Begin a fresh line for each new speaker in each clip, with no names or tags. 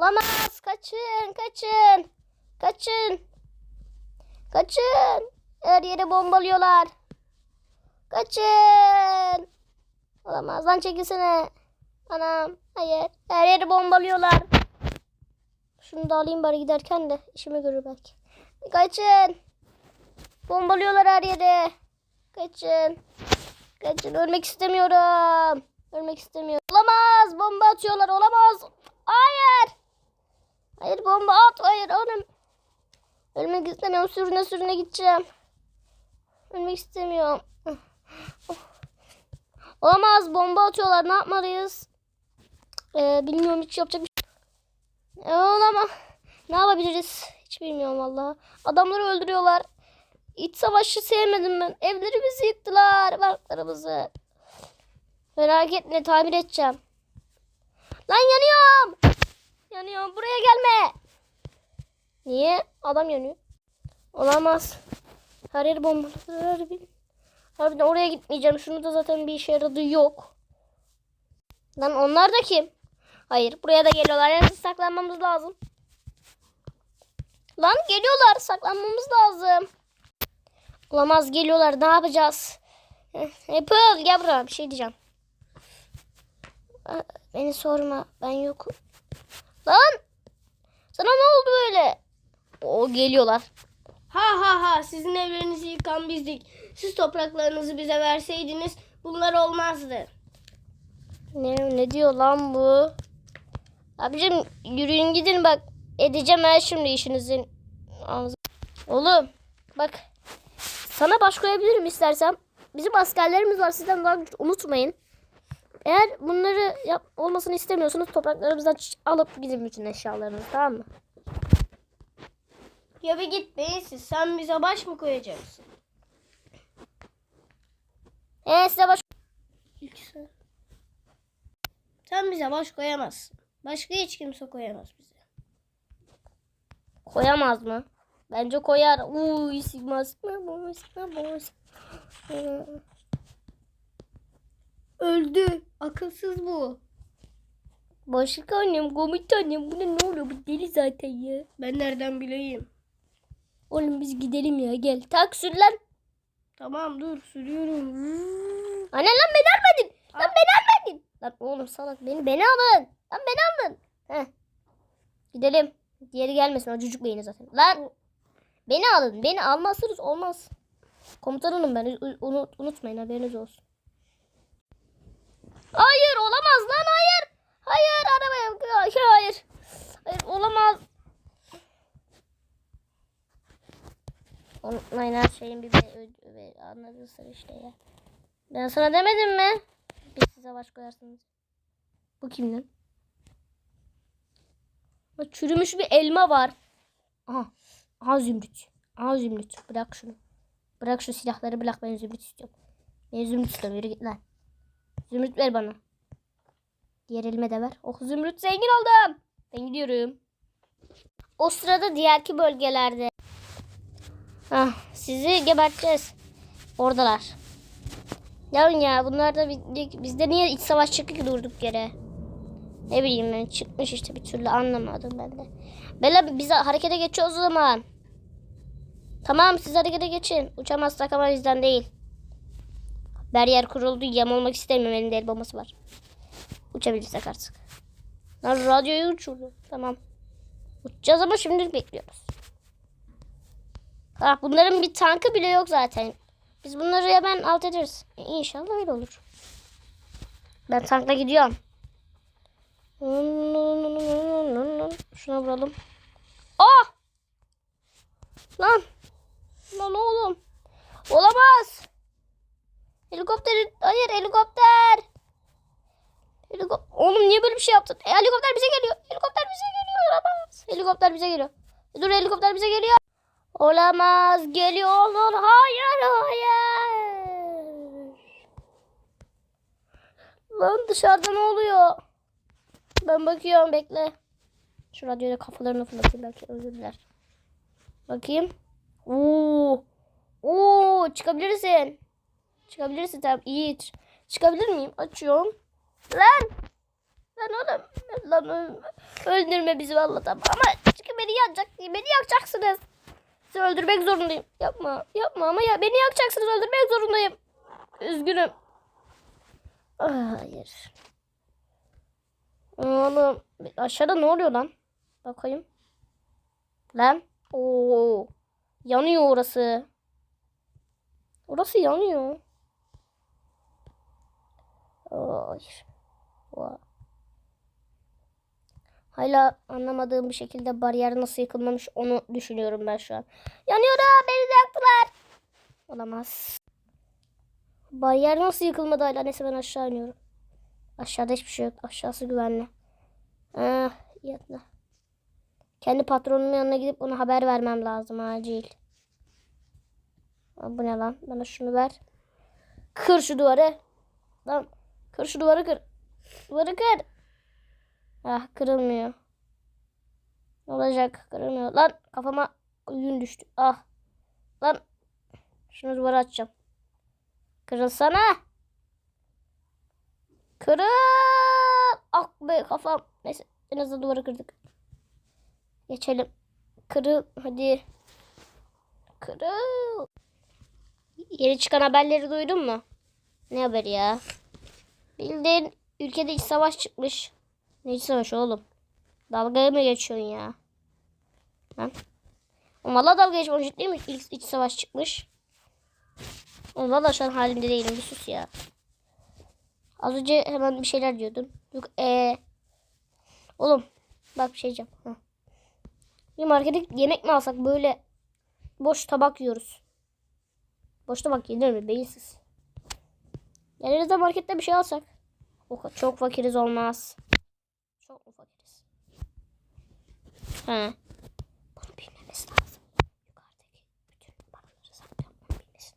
Olamaz. Kaçın, kaçın. Kaçın. Kaçın. Her yeri bombalıyorlar. Kaçın. Olamaz lan çekilsene. Anam. Hayır. Her yeri bombalıyorlar. Şunu da alayım bari giderken de işimi görür belki. Kaçın. Bombalıyorlar her yeri. Kaçın. Kaçın. Ölmek istemiyorum. Ölmek istemiyorum. Olamaz. Bomba atıyorlar. Olamaz. Hayır. Hayır bomba at. Hayır oğlum. Ölmek istemiyorum. Sürüne sürüne gideceğim. Ölmek istemiyorum. Olamaz. Bomba atıyorlar. Ne yapmalıyız? Ee, bilmiyorum. Hiç yapacak bir şey. Ee, olamaz. Ne yapabiliriz? Hiç bilmiyorum valla. Adamları öldürüyorlar. İç savaşı sevmedim ben. Evlerimizi yıktılar. Banklarımızı. Merak etme tamir edeceğim. Lan yanıyorum. Yanıyorum. Buraya gelme. Niye? Adam yanıyor. Olamaz. Her yer bombaladılar. Harbiden. Harbiden oraya gitmeyeceğim. Şunu da zaten bir işe yaradığı yok. Lan onlar da kim? Hayır. Buraya da geliyorlar. Yani saklanmamız lazım. Lan geliyorlar. Saklanmamız lazım. Olamaz geliyorlar. Ne yapacağız? Apple gel buraya. Bir şey diyeceğim. Aa, Beni sorma. Ben yokum. Lan! Sana ne oldu böyle? O geliyorlar.
Ha ha ha sizin evlerinizi yıkan bizdik. Siz topraklarınızı bize verseydiniz bunlar olmazdı.
Ne, ne diyor lan bu? Abicim yürüyün gidin bak. Edeceğim her şimdi işinizin. Oğlum bak. Sana baş koyabilirim istersem. Bizim askerlerimiz var sizden daha unutmayın. Eğer bunları yap, olmasını istemiyorsanız topraklarımızdan alıp gidin bütün eşyalarınızı tamam mı?
Ya bir git beyinsiz sen bize baş mı koyacaksın?
Eee size baş...
Sen bize baş koyamazsın. Başka hiç kimse koyamaz bize.
Koyamaz mı? Bence koyar. Uy sigma sigma sigma bu sigma.
Öldü. Akılsız bu.
Başlık annem, komutanım. Bu ne ne oluyor? Bu deli zaten ya.
Ben nereden bileyim?
Oğlum biz gidelim ya gel. Tak sür lan.
Tamam dur sürüyorum.
Anne lan beni almadın. Lan beni almadın. Lan oğlum salak beni beni alın. Lan beni alın. Heh. Gidelim. Diğeri gelmesin o çocuk beyni zaten. Lan beni alın. Beni almazsınız olmaz. Komutanım ben unut, unutmayın haberiniz olsun. Hayır olamaz lan hayır. Hayır arabaya hayır hayır. Hayır olamaz. Unutmayın her şeyin bir be- ö- ve anladın işte ya. Ben sana demedim mi? Biz size baş koyarsınız. Bu kim lan? Bak, Çürümüş bir elma var. Aha. Aha zümrüt. Aha zümrüt. Bırak şunu. Bırak şu silahları bırak ben zümrüt istiyorum. Ben zümrüt istiyorum yürü git lan. Zümrüt ver bana. Diğer elime de ver. Oh zümrüt zengin oldum. Ben gidiyorum. O sırada diğerki bölgelerde. Ah, sizi geberteceğiz. Oradalar. Yarın ya bunlar da bi- bizde niye iç savaş çıktı ki durduk yere? Ne bileyim ben çıkmış işte bir türlü anlamadım ben de. Bela biz harekete geçiyoruz o zaman. Tamam siz harekete geçin. Uçamazsak ama bizden değil. Bariyer kuruldu. Yem olmak istemiyorum. Elimde el bombası var. Uçabilirsek artık. Lan radyoyu uçurdu. Tamam. Uçacağız ama şimdilik bekliyoruz. Ah bunların bir tankı bile yok zaten. Biz bunları hemen alt ederiz. E, İnşallah öyle olur. Ben tankla gidiyorum. Şuna vuralım. Ah! Lan! Lan oğlum. Olamaz. Helikopter. Hayır helikopter. Helikop oğlum niye böyle bir şey yaptın? E, helikopter bize geliyor. Helikopter bize geliyor. Olamaz. Helikopter bize geliyor. E, Dur helikopter bize geliyor. Olamaz. Geliyorlar. Hayır hayır. Lan dışarıda ne oluyor? Ben bakıyorum bekle. Şu radyoda kafalarını fırlatayım belki özür diler. Bakayım. Oo. Oo çıkabilirsin. Çıkabilirsin tamam iyi. Çıkabilir miyim? Açıyorum. Lan. Lan oğlum. Lan. Öldürme bizi vallahi tamam. Ama çünkü beni yakacak. Beni yakacaksınız. Sizi öldürmek zorundayım. Yapma. Yapma ama ya beni yakacaksınız. Öldürmek zorundayım. Üzgünüm. Ah, Hayır. Oğlum aşağıda ne oluyor lan? Bakayım. Lan. Oo. Yanıyor orası. Orası yanıyor. Hayır. Vay. Hala anlamadığım bir şekilde bariyer nasıl yıkılmamış onu düşünüyorum ben şu an. Yanıyorum beni de yaktılar. Olamaz. Bariyer nasıl yıkılmadı hala neyse ben aşağı iniyorum. Aşağıda hiçbir şey yok. Aşağısı güvenli. Ah, yatla. Kendi patronumun yanına gidip ona haber vermem lazım acil. Aa, bu ne lan? Bana şunu ver. Kır şu duvarı. Lan kır şu duvarı kır. Duvarı kır. Ah kırılmıyor. Ne olacak? Kırılmıyor. Lan kafama yün düştü. Ah. Lan. Şunu duvara açacağım. Kırılsana. Kırıl. Ah be kafam. Neyse en azından duvarı kırdık. Geçelim. Kırıl. Hadi. Kırıl. Yeni çıkan haberleri duydun mu? Ne haberi ya? Bildiğin ülkede iç savaş çıkmış. Ne iç savaşı oğlum? Dalgaya mı geçiyorsun ya? Lan. Valla dalga geçmiyorum ciddi mi? İlk iç savaş çıkmış. Oğlum valla şu an halimde değilim bir sus ya. Az önce hemen bir şeyler diyordun. Yok ee. Oğlum bak bir şey diyeceğim. Heh. Bir markete yemek mi alsak böyle boş tabak yiyoruz. Boş tabak yenir mi? Beyinsiz. Geliriz de markette bir şey alsak. Çok fakiriz olmaz. Çok mu fakiriz? He. Bunu bilmemiz lazım. Yukarıdaki bütün paraları saklıyorum. Bunu bilmesin.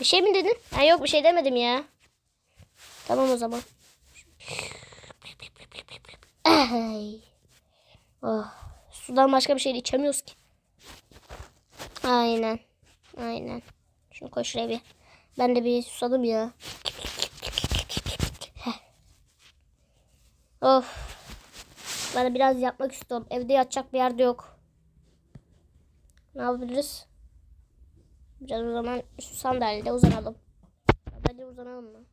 Bir şey mi dedin? Ha, yok bir şey demedim ya. Tamam o zaman. Ay. Oh. Sudan başka bir şey içemiyoruz ki. Aynen. Aynen. Şunu koy bir. Ben de bir susadım ya. Of. Ben de biraz yapmak istiyorum. Evde yatacak bir yerde yok. Ne yapabiliriz? Biraz o zaman şu sandalyede uzanalım. Sandalyede uzanalım mı?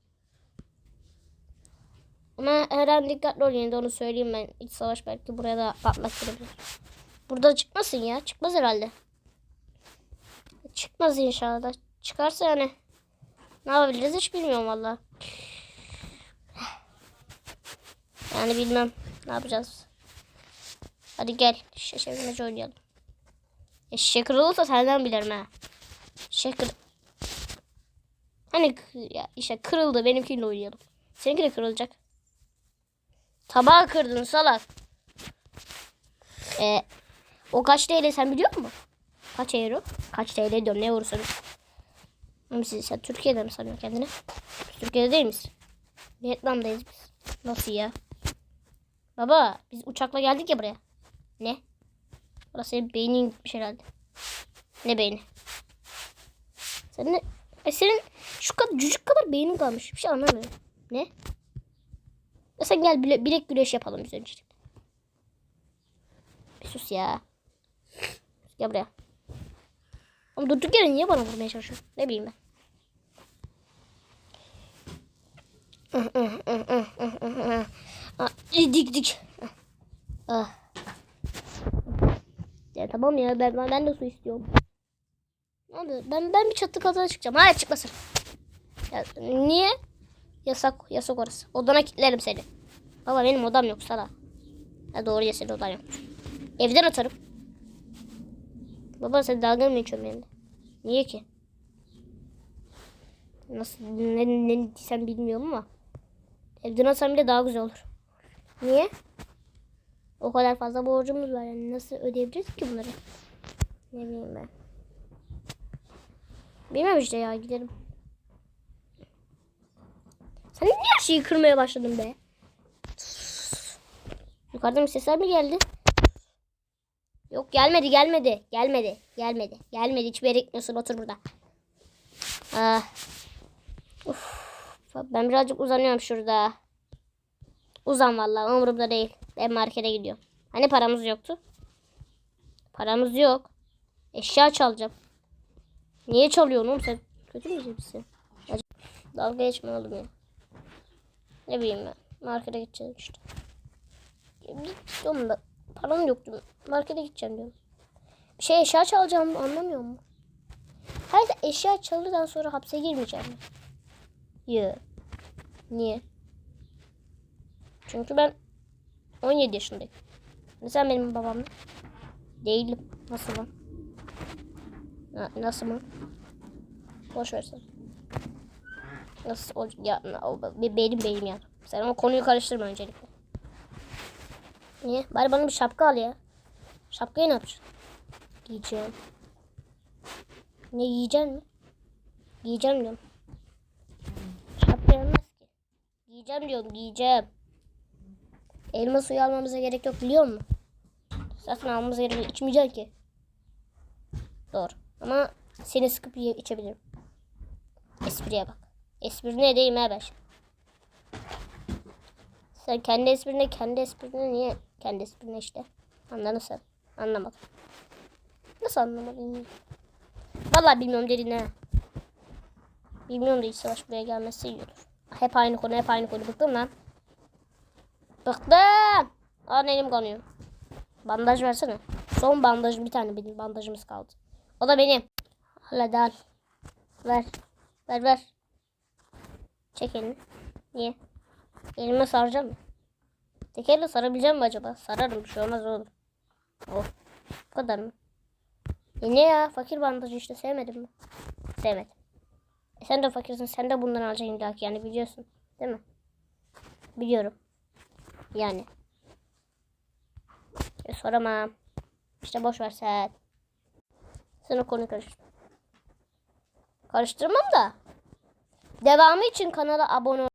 Ama her an dikkatli ol yine de onu söyleyeyim ben. İç savaş belki buraya da patlak girebilir. Burada çıkmasın ya. Çıkmaz herhalde. Çıkmaz inşallah. Çıkarsa yani ne yapabiliriz hiç bilmiyorum valla. Yani bilmem ne yapacağız. Hadi gel çevirmece oynayalım. E, şişe kırılırsa senden bilirim ha. Kır... Hani ya işte kırıldı benimkiyle oynayalım. Seninki de kırılacak. Tabağı kırdın salak. E, o kaç TL sen biliyor musun? Kaç euro? Kaç TL diyorum ne eurosu? Siz sen Türkiye'de mi sanıyorsun kendini? Biz Türkiye'de değil miyiz? Vietnam'dayız biz. Nasıl ya? Baba biz uçakla geldik ya buraya. Ne? Senin beynin gitmiş herhalde. Ne beyni? Senin ne? E senin şu kadar cücük kadar beynin kalmış. Bir şey anlamıyorum. Ne? Ya sen gel bile, bilek güreş yapalım biz önce. Bir sus ya. Gel buraya. Oğlum durduk yere niye bana vurmaya çalışıyorsun? Ne bileyim ben. Dik dik. Ah. Ya tamam ya ben ben de su istiyorum. Ne oldu? Ben ben bir çatı katına çıkacağım. Hayır çıkmasın. Ya, niye? Yasak yasak orası. Odana kilitlerim seni. Baba benim odam yok sana. Ha doğru ya senin odan yok. Evden atarım. Baba sen dalga mı geçiyorsun benimle? Niye ki? Nasıl ne, ne sen bilmiyorum ama. Evden atsam bile daha güzel olur. Niye? O kadar fazla borcumuz var yani nasıl ödeyebiliriz ki bunları? Ne bileyim ben. Bilmem işte ya gidelim. Sen niye her şeyi kırmaya başladın be? Yukarıdan bir sesler mi geldi? Yok gelmedi gelmedi. Gelmedi. Gelmedi. Gelmedi. Hiçbir yere gitmiyorsun. Otur burada. Ah. Uf. Ben birazcık uzanıyorum şurada. Uzan vallahi umurumda değil. Ben markete gidiyorum. Hani paramız yoktu? Paramız yok. Eşya çalacağım. Niye çalıyorsun oğlum sen? Kötü müsün misin? Dalga geçme oğlum ya. Ne bileyim ben. Markete gideceğim işte. Diyorum da param yok diyorum. Markete gideceğim diyorum. Bir şey eşya çalacağım anlamıyor musun? Her eşya çaldıktan sonra hapse girmeyeceğim mi? Yok. Niye? Çünkü ben 17 yaşındayım. Hani sen benim babam? Değilim. Nasıl lan? Na, nasıl mı? Boş ver. Nasıl olacak? Ya, o, be- benim benim ya. Sen o konuyu karıştırma öncelikle. Niye? Bari bana bir şapka al ya. Şapkayı ne yapacaksın? Giyeceğim. Ne giyeceksin mi? Giyeceğim diyorum. Şapka olmaz ki. Giyeceğim diyorum giyeceğim. Elma suyu almamıza gerek yok biliyor musun? Zaten almamıza gerek yok. İçmeyeceksin ki. Doğru. Ama seni sıkıp içebilirim. Espriye bak. Espri ne diyeyim ha ben? Sen kendi esprine kendi esprine niye kendi esprine işte? Anladın sen. Anlamadım. Nasıl anlamadın? Vallahi bilmiyorum dedin ha. Bilmiyorum hiç savaş buraya gelmesi iyi olur. Hep aynı konu hep aynı konu. Bıktım lan. Bıktım. Aa elim kanıyor. Bandaj versene. Son bandaj bir tane benim bandajımız kaldı. O da benim. Hadi al. Ver. Ver ver. Çek elini. Niye? Elime saracağım mı? Tek elle sarabileceğim mi acaba? Sararım bir şey olmaz oğlum. Oh. Bu kadar mı? E ne ya? Fakir bandajı işte sevmedim mi? Sevmedim. Sen de fakirsin. Sen de bundan alacaksın illa ki yani biliyorsun. Değil mi? Biliyorum. Yani. E soramam. İşte boş ver sen. Sen o karıştır. Karıştırmam da. Devamı için kanala abone ol.